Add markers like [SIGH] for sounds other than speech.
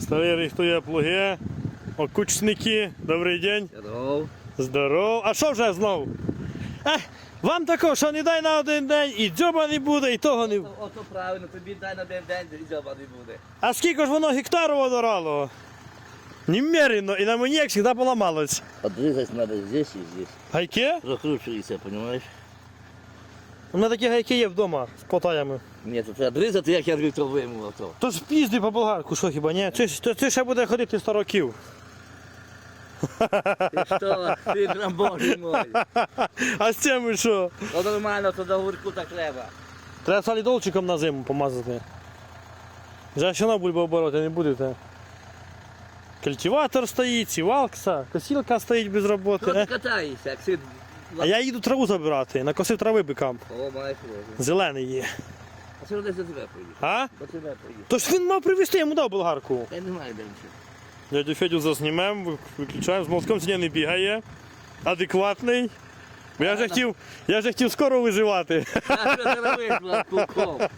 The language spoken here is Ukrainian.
Старий рихтує плуги. Окучники, добрий день. Здоров. Здоров. А що вже знов? Ех, вам також, що не дай на один день, і дзьоба не буде, і того не. буде. Ото правильно, тобі дай на один день і дзьоба не буде. А скільки ж воно гектарів одорало? Немерено, і на мені як завжди поламалось. Отрезать надо здесь и здесь. Гайки? Прокручується, понимаешь? У мене такі гайки є вдома з потаями. Ні, то треба дрізати, як я то вийму ото. То ж пізди по болгарку, що хіба ні? Це, ж- це ще буде ходити 100 років. Ти що, ти боже мой. [LAUGHS] А з цим що? То нормально, то до гурку так треба. Треба солідолчиком на зиму помазати. Вже що на бульбу обороти не будете. Культиватор стоїть, сівалкса, косілка стоїть без роботи. Що ти Е. катаєшся, як си... А я їду траву забирати, накосив трави бикам. О, розум. Зелений є. А що десь за тебе поїде? А? До тебе поїде. Тож він мав привезти, я йому дав болгарку. Я не знаю, де він ще. Дядю Федю заснімемо, виключаємо, з молотком сьогодні не бігає. Адекватний. Бо Я вже хотів, я вже хотів скоро виживати. А що ти робиш, блядь?